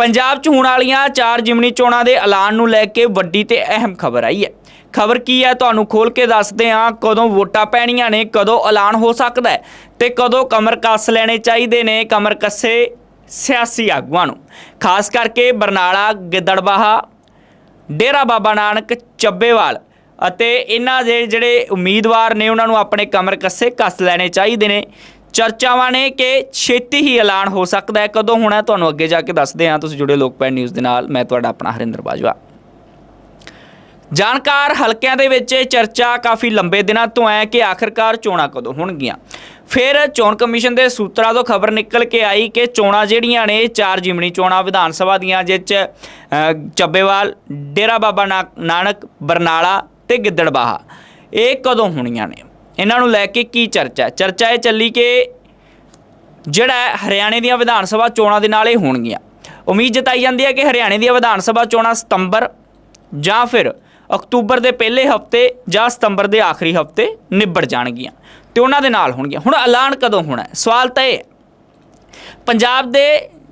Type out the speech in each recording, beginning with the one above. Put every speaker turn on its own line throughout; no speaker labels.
ਪੰਜਾਬ 'ਚ ਹੋਣ ਵਾਲੀਆਂ ਚਾਰ ਜਿਮਨੀ ਚੋਣਾਂ ਦੇ ਐਲਾਨ ਨੂੰ ਲੈ ਕੇ ਵੱਡੀ ਤੇ ਅਹਿਮ ਖਬਰ ਆਈ ਹੈ। ਖਬਰ ਕੀ ਹੈ ਤੁਹਾਨੂੰ ਖੋਲ ਕੇ ਦੱਸਦੇ ਹਾਂ, ਕਦੋਂ ਵੋਟਾਂ ਪੈਣੀਆਂ ਨੇ, ਕਦੋਂ ਐਲਾਨ ਹੋ ਸਕਦਾ ਹੈ ਤੇ ਕਦੋਂ ਕਮਰ ਕੱਸ ਲੈਣੇ ਚਾਹੀਦੇ ਨੇ, ਕਮਰ ਕੱਸੇ ਸਿਆਸੀ ਆਗੂਆਂ ਨੂੰ। ਖਾਸ ਕਰਕੇ ਬਰਨਾਲਾ, ਗਿੱਦੜਬਾਹਾ, ਡੇਰਾ ਬਾਬਾ ਨਾਨਕ, ਚੱਬੇਵਾਲ ਅਤੇ ਇਹਨਾਂ ਦੇ ਜਿਹੜੇ ਉਮੀਦਵਾਰ ਨੇ, ਉਹਨਾਂ ਨੂੰ ਆਪਣੇ ਕਮਰ ਕੱਸੇ ਕੱਸ ਲੈਣੇ ਚਾਹੀਦੇ ਨੇ। ਚਰਚਾਵਾਂ ਨੇ ਕਿ ਛੇਤੀ ਹੀ ਐਲਾਨ ਹੋ ਸਕਦਾ ਹੈ। ਕਦੋਂ ਹੋਣਾ ਤੁਹਾਨੂੰ ਅੱਗੇ ਜਾ ਕੇ ਦੱਸਦੇ ਹਾਂ। ਤੁਸੀਂ ਜੁੜੇ ਲੋਕਪਾਲ ਨਿਊਜ਼ ਦੇ ਨਾਲ। ਮੈਂ ਤੁਹਾਡਾ ਆਪਣਾ ਹਰਿੰਦਰ ਬਾਜਵਾ। ਜਾਣਕਾਰ ਹਲਕਿਆਂ ਦੇ ਵਿੱਚ ਇਹ ਚਰਚਾ ਕਾਫੀ ਲੰਬੇ ਦਿਨਾਂ ਤੋਂ ਹੈ ਕਿ ਆਖਰਕਾਰ ਚੋਣਾਂ ਕਦੋਂ ਹੋਣਗੀਆਂ। ਫਿਰ ਚੋਣ ਕਮਿਸ਼ਨ ਦੇ ਸੂਤਰਾਂ ਤੋਂ ਖਬਰ ਨਿਕਲ ਕੇ ਆਈ ਕਿ ਚੋਣਾਂ ਜਿਹੜੀਆਂ ਨੇ, ਚਾਰ ਜਿਮਣੀ ਚੋਣਾਂ ਵਿਧਾਨ ਸਭਾ ਦੀਆਂ ਜਿਸ 'ਚ ਚੱਬੇਵਾਲ, ਡੇਰਾ ਬਾਬਾ ਨਾ- ਨਾਨਕ ਬਰਨਾਲਾ ਤੇ ਗਿੱਦੜਬਾਹਾ, ਇਹ ਕਦੋਂ ਹੋਣੀਆਂ ਨੇ? ਇਹਨਾਂ ਨੂੰ ਲੈ ਕੇ ਕੀ ਚਰਚਾ ਚਰਚਾ ਇਹ ਚੱਲੀ ਕਿ ਜਿਹੜਾ ਹਰਿਆਣੇ ਦੀਆਂ ਵਿਧਾਨ ਸਭਾ ਚੋਣਾਂ ਦੇ ਨਾਲ ਇਹ ਹੋਣਗੀਆਂ। ਉਮੀਦ ਜਤਾਈ ਜਾਂਦੀ ਹੈ ਕਿ ਹਰਿਆਣੇ ਦੀਆਂ ਵਿਧਾਨ ਸਭਾ ਚੋਣਾਂ ਸਤੰਬਰ ਜਾਂ ਫਿਰ ਅਕਤੂਬਰ ਦੇ ਪਹਿਲੇ ਹਫ਼ਤੇ ਜਾਂ ਸਤੰਬਰ ਦੇ ਆਖਰੀ ਹਫ਼ਤੇ ਨਿਬੜ ਜਾਣਗੀਆਂ ਤੇ ਉਹਨਾਂ ਦੇ ਨਾਲ ਹੋਣਗੀਆਂ। ਹੁਣ ਐਲਾਨ ਕਦੋਂ ਹੋਣਾ ਹੈ? ਸਵਾਲ ਤਾਂ ਇਹ ਪੰਜਾਬ ਦੇ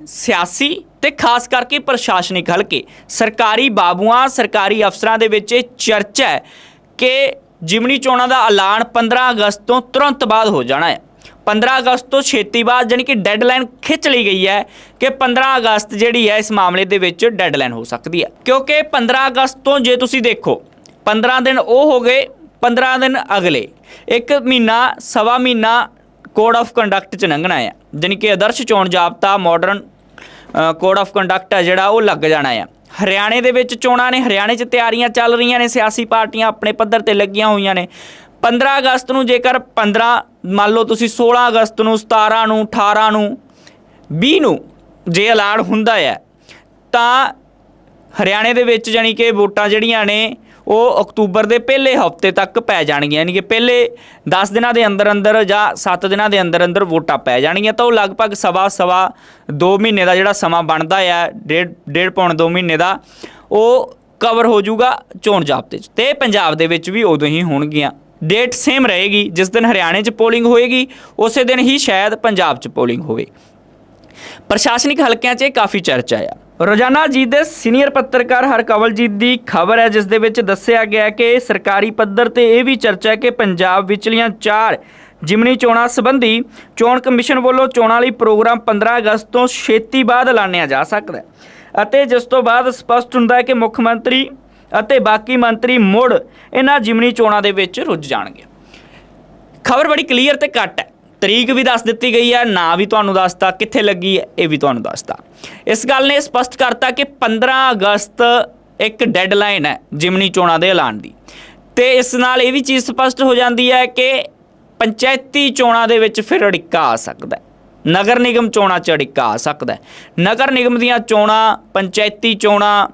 ਸਿਆਸੀ ਤੇ ਖਾਸ ਕਰਕੇ ਪ੍ਰਸ਼ਾਸਨਿਕ ਹਲਕੇ, ਸਰਕਾਰੀ ਬਾਬੂਆਂ, ਸਰਕਾਰੀ ਅਫਸਰਾਂ ਦੇ ਵਿੱਚ ਇਹ ਚਰਚਾ ਹੈ ਕਿ ਜਿਮਨੀ ਚੋਣਾਂ ਦਾ ਐਲਾਨ 15 ਅਗਸਤ ਤੋਂ ਤੁਰੰਤ ਬਾਅਦ ਹੋ ਜਾਣਾ ਹੈ। 15 ਅਗਸਤ ਤੋਂ ਛੇਤੀ ਬਾਅਦ ਜਾਣੀ ਕਿ ਡੈਡਲਾਈਨ ਖਿੱਚ ਲਈ ਗਈ ਹੈ ਕਿ 15 ਅਗਸਤ ਜਿਹੜੀ ਹੈ ਇਸ ਮਾਮਲੇ ਦੇ ਵਿੱਚ ਡੈਡਲਾਈਨ ਹੋ ਸਕਦੀ ਹੈ। ਕਿਉਂਕਿ 15 ਅਗਸਤ ਤੋਂ ਜੇ ਤੁਸੀਂ ਦੇਖੋ 15 ਦਿਨ ਉਹ ਹੋ ਗਏ 15 ਦਿਨ ਅਗਲੇ। ਇੱਕ ਮਹੀਨਾ, ਸਵਾ ਮਹੀਨਾ ਕੋਡ ਆਫ ਕੰਡਕਟ ਚ ਲੰਘਣਾ ਹੈ। ਜਾਣੀ ਕਿ ਆਦਰਸ਼ ਚੋਣ ਜਾਬਤਾ ਮਾਡਰਨ ਕੋਡ ਆਫ ਕੰਡਕਟ ਹੈ ਜਿਹੜਾ ਉਹ ਲੱਗ ਜਾਣਾ ਹੈ। ਹਰਿਆਣੇ ਦੇ ਵਿੱਚ ਚੋਣਾਂ ਨੇ, ਹਰਿਆਣੇ 'ਚ ਤਿਆਰੀਆਂ ਚੱਲ ਰਹੀਆਂ ਨੇ, ਸਿਆਸੀ ਪਾਰਟੀਆਂ ਆਪਣੇ ਪੱਧਰ ਤੇ ਲੱਗੀਆਂ ਹੋਈਆਂ ਨੇ। 15 ਅਗਸਤ ਨੂੰ ਜੇਕਰ 15 ਮੰਨ ਲਓ ਤੁਸੀਂ 16 ਅਗਸਤ ਨੂੰ 17 ਨੂੰ 18 ਨੂੰ 20 ਨੂੰ ਜੇ ਐਲਾਨ ਹੁੰਦਾ ਹੈ, ਤਾਂ ਹਰਿਆਣੇ ਦੇ ਵਿੱਚ ਜਾਣੀ ਕਿ ਵੋਟਾਂ ਜਿਹੜੀਆਂ ਨੇ ਉਹ ਅਕਤੂਬਰ ਦੇ ਪਹਿਲੇ ਹਫ਼ਤੇ ਤੱਕ ਪੈ ਜਾਣਗੀਆਂ, ਯਾਨੀ ਕਿ ਪਹਿਲੇ 10 ਦਿਨਾਂ ਦੇ ਅੰਦਰ ਅੰਦਰ ਜਾਂ 7 ਦਿਨਾਂ ਦੇ ਅੰਦਰ ਅੰਦਰ ਵੋਟਾਂ ਪੈ ਜਾਣਗੀਆਂ, ਤਾਂ ਉਹ ਲਗਭਗ ਸਵਾ ਸਵਾ 2 ਮਹੀਨੇ ਦਾ ਜਿਹੜਾ ਸਮਾਂ ਬਣਦਾ ਆ, ਡੇਢ ਡੇਢ ਪੌਣ 2 ਮਹੀਨੇ ਦਾ, ਉਹ ਕਵਰ ਹੋ ਜਾਊਗਾ ਚੋਣ ਜਾਬਤੇ 'ਚ। ਤੇ ਪੰਜਾਬ ਦੇ ਵਿੱਚ ਵੀ ਉਦੋਂ ਹੀ ਹੋਣਗੀਆਂ। ਡੇਟ ਸੇਮ ਰਹੇਗੀ, ਜਿਸ ਦਿਨ ਹਰਿਆਣੇ 'ਚ ਪੋਲਿੰਗ ਹੋਏਗੀ, ਉਸੇ ਦਿਨ ਹੀ ਸ਼ਾਇਦ ਪੰਜਾਬ 'ਚ ਪੋਲਿੰਗ ਹੋਵੇ। ਪ੍ਰਸ਼ਾਸਨਿਕ ਹਲਕਿਆਂ 'ਚ ਇਹ ਕਾਫੀ ਚਰਚਾ ਆ। ਰੋਜ਼ਾਨਾ ਜੀਤ ਦੇ ਸੀਨੀਅਰ ਪੱਤਰਕਾਰ ਹਰਕਵਲਜੀਤ ਦੀ ਖਬਰ ਹੈ, ਜਿਸ ਦੇ ਵਿੱਚ ਦੱਸਿਆ ਗਿਆ ਹੈ ਕਿ ਸਰਕਾਰੀ ਪੱਧਰ ਤੇ ਇਹ ਵੀ ਚਰਚਾ ਹੈ ਕਿ ਪੰਜਾਬ ਵਿਚਲੀਆਂ ਚਾਰ ਜਿਮਨੀ ਚੋਣਾਂ ਸੰਬੰਧੀ ਚੋਣ ਕਮਿਸ਼ਨ ਵੱਲੋਂ ਚੋਣਾਂ ਲਈ ਪ੍ਰੋਗਰਾਮ 15 ਅਗਸਤ ਤੋਂ ਛੇਤੀ ਬਾਅਦ ਐਲਾਨਿਆ ਜਾ ਸਕਦਾ ਹੈ। ਅਤੇ ਜਿਸ ਤੋਂ ਬਾਅਦ ਸਪਸ਼ਟ ਹੁੰਦਾ ਹੈ ਕਿ ਮੁੱਖ ਮੰਤਰੀ ਅਤੇ ਬਾਕੀ ਮੰਤਰੀ ਮੁੜ ਇਹਨਾਂ ਜਿਮਨੀ ਚੋਣਾਂ ਦੇ ਵਿੱਚ ਰੁੱਝ ਜਾਣਗੇ। ਖਬਰ ਬੜੀ ਕਲੀਅਰ ਤੇ ਘੱਟ ਹੈ। ਤਰੀਕ ਵੀ ਦੱਸ ਦਿੱਤੀ ਗਈ ਹੈ, ਨਾ ਵੀ ਤੁਹਾਨੂੰ ਦੱਸਤਾ, ਕਿੱਥੇ ਲੱਗੀ ਹੈ, ਇਹ ਵੀ ਤੁਹਾਨੂੰ ਦੱਸਤਾ। ਇਸ ਗੱਲ ਨੇ ਸਪਸ਼ਟ ਕਰਤਾ ਕਿ 15 ਅਗਸਤ ਇੱਕ ਡੈਡਲਾਈਨ ਹੈ, ਜਿਮਨੀ ਚੋਣਾਂ ਦੇ ਐਲਾਨ ਦੀ। ਤੇ ਇਸ ਨਾਲ ਇਹ ਵੀ ਚੀਜ਼ ਸਪਸ਼ਟ ਹੋ ਜਾਂਦੀ ਹੈ ਕਿ ਪੰਚਾਇਤੀ ਚੋਣਾਂ ਦੇ ਵਿੱਚ ਫਿਰ ਅੜਿੱਕਾ ਆ ਸਕਦਾ ਹੈ। ਨਗਰ ਨਿਗਮ ਚੋਣਾਂ 'ਚ ਅੜਿੱਕਾ ਆ ਸਕਦਾ ਹੈ। ਨਗਰ ਨਿਗਮ ਦੀਆਂ ਚੋਣਾਂ, ਪੰਚਾਇਤੀ ਚੋਣਾਂ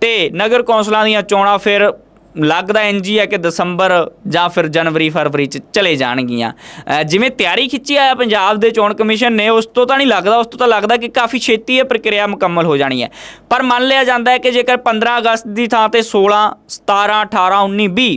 ਤੇ ਨਗਰ ਕੌਂਸਲਾਂ ਦੀਆਂ ਚੋਣਾਂ ਫਿਰ ਲੱਗਦਾ ਇੰਜ ਹੀ ਹੈ ਕਿ ਦਸੰਬਰ ਜਾਂ ਫਿਰ ਜਨਵਰੀ, ਫਰਵਰੀ ਚ ਚਲੇ ਜਾਣਗੀਆਂ। ਜਿਵੇਂ ਤਿਆਰੀ ਖਿੱਚੀ ਆਇਆ ਪੰਜਾਬ ਦੇ ਚੋਣ ਕਮਿਸ਼ਨ ਨੇ, ਉਸ ਤੋਂ ਤਾਂ ਨਹੀਂ ਲੱਗਦਾ, ਉਸ ਤੋਂ ਤਾਂ ਲੱਗਦਾ ਕਿ ਕਾਫੀ ਛੇਤੀ ਇਹ ਪ੍ਰਕਿਰਿਆ ਮੁਕੰਮਲ ਹੋ ਜਾਣੀ ਹੈ। ਪਰ ਮੰਨ ਲਿਆ ਜਾਂਦਾ ਹੈ ਕਿ ਜੇਕਰ 15 ਅਗਸਤ ਦੀ ਥਾਂ ਤੇ 16 17 18 19 20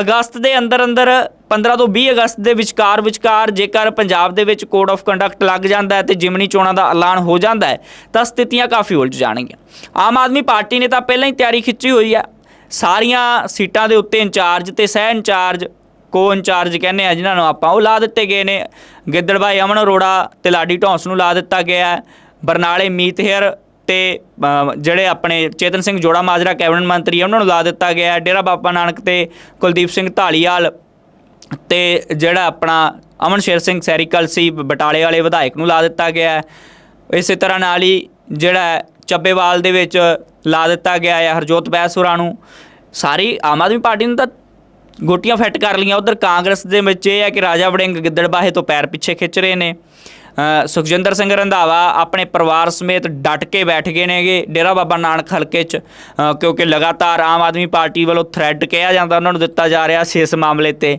ਅਗਸਤ ਦੇ ਅੰਦਰ ਅੰਦਰ 15 ਤੋਂ 20 ਅਗਸਤ ਦੇ ਵਿਚਕਾਰ ਵਿਚਕਾਰ ਜੇਕਰ ਪੰਜਾਬ ਦੇ ਵਿੱਚ ਕੋਡ ਆਫ ਕੰਡਕਟ ਲੱਗ ਜਾਂਦਾ ਹੈ ਤੇ ਜਿਮਨੀ ਚੋਣਾਂ ਦਾ ਐਲਾਨ ਹੋ ਜਾਂਦਾ ਹੈ, ਤਾਂ ਸਥਿਤੀਆਂ ਕਾਫੀ ਉਲਟ ਜਾਣਗੀਆਂ। ਆਮ ਆਦਮੀ ਪਾਰਟੀ ਨੇ ਤਾਂ ਪਹਿਲਾਂ ਹੀ ਤਿਆਰੀ ਖਿੱਚੀ ਹੋਈ ਹੈ। ਸਾਰੀਆਂ ਸੀਟਾਂ ਦੇ ਉੱਤੇ ਇੰਚਾਰਜ ਤੇ ਸਹਿ ਇੰਚਾਰਜ, ਕੋ ਇੰਚਾਰਜ ਕਹਿੰਦੇ ਆ, ਜਿਨ੍ਹਾਂ ਨੂੰ ਆਪਾਂ ਉਹ ਲਾ ਦਿੱਤੇ ਗਏ ਨੇ। ਗਿੱਦੜ ਗਿੱਦੜਬਾਈ ਅਮਨ ਅਰੋੜਾ ਤੇ ਲਾਡੀ ਢੌਂਸ ਨੂੰ ਲਾ ਦਿੱਤਾ ਗਿਆ ਬਰਨਾਲੇ ਮੀਤ ਹੇਅਰ ਤੇ ਜਿਹੜੇ ਆਪਣੇ ਚੇਤਨ ਸਿੰਘ ਜੋੜਾ ਮਾਜਰਾ, ਕੈਬਨਿਟ ਮੰਤਰੀ ਉਹਨਾਂ ਨੂੰ ਲਾ ਦਿੱਤਾ ਗਿਆ ਡੇਰਾ ਬਾਬਾ ਨਾਨਕ ਤੇ ਕੁਲਦੀਪ ਸਿੰਘ ਢਾਲੀਵਾਲ ਤੇ ਜਿਹੜਾ ਆਪਣਾ ਅਮਨ ਸ਼ੇਰ ਸਿੰਘ ਸੈਰੀਕਲ ਸੀ, ਬਟਾਲੇ ਵਾਲੇ ਵਿਧਾਇਕ ਨੂੰ ਲਾ ਦਿੱਤਾ ਗਿਆ ਹੈ। ਇਸੇ ਤਰ੍ਹਾਂ ਨਾਲ ਹੀ ਜਿਹੜਾ ਚੱਬੇਵਾਲ ਦੇ ਵਿੱਚ ਲਾ ਦਿੱਤਾ ਗਿਆ ਹੈ ਹਰਜੋਤ ਬੈਸੁਰਾ ਨੂੰ। ਸਾਰੀ ਆਮ ਆਦਮੀ ਪਾਰਟੀ ਨੇ ਤਾਂ ਗੋਟੀਆਂ ਫੈਟ ਕਰ ਲਈਆਂ। ਉਧਰ ਕਾਂਗਰਸ ਦੇ ਵਿੱਚ ਇਹ ਹੈ ਕਿ ਰਾਜਾ ਵੜਿੰਗ ਗਿੱਦੜਬਾਹੇ ਤੋਂ ਪੈਰ ਪਿੱਛੇ ਖਿੱਚ ਰਹੇ ਨੇ। ਸੁਖਜਿੰਦਰ ਸਿੰਘ ਰੰਧਾਵਾ ਆਪਣੇ ਪਰਿਵਾਰ ਸਮੇਤ ਡਟ ਕੇ ਬੈਠ ਗਏ ਨੇਗੇ, ਡੇਰਾ ਬਾਬਾ ਨਾਨਕ ਹਲਕੇ 'ਚ ਕਿਉਂਕਿ ਲਗਾਤਾਰ ਆਮ ਆਦਮੀ ਪਾਰਟੀ ਵੱਲੋਂ ਥ੍ਰੈਡ ਕਿਹਾ ਜਾਂਦਾ, ਉਹਨਾਂ ਨੂੰ ਦਿੱਤਾ ਜਾ ਰਿਹਾ ਸੀ ਇਸ ਮਾਮਲੇ ਤੇ।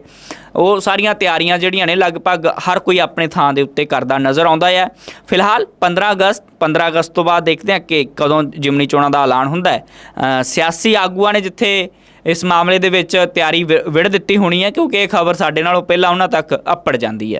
ਉਹ ਸਾਰੀਆਂ ਤਿਆਰੀਆਂ ਜਿਹੜੀਆਂ ਨੇ ਲਗਭਗ ਹਰ ਕੋਈ ਆਪਣੇ ਥਾਂ ਦੇ ਉੱਤੇ ਕਰਦਾ ਨਜ਼ਰ ਆਉਂਦਾ ਹੈ। ਫਿਲਹਾਲ 15 ਅਗਸਤ 15 ਅਗਸਤ ਤੋਂ ਬਾਅਦ ਦੇਖਦੇ ਹਾਂ ਕਿ ਕਦੋਂ ਜਿਮਨੀ ਚੋਣਾਂ ਦਾ ਐਲਾਨ ਹੁੰਦਾ ਹੈ। ਸਿਆਸੀ ਆਗੂਆਂ ਨੇ ਜਿੱਥੇ ਇਸ ਮਾਮਲੇ ਦੇ ਵਿੱਚ ਤਿਆਰੀ ਵਿ- ਵਿੜ ਦਿੱਤੀ ਹੋਣੀ ਹੈ, ਕਿਉਂਕਿ ਇਹ ਖਬਰ ਸਾਡੇ ਨਾਲੋਂ ਪਹਿਲਾਂ ਉਹਨਾਂ ਤੱਕ ਅੱਪੜ ਜਾਂਦੀ ਹੈ।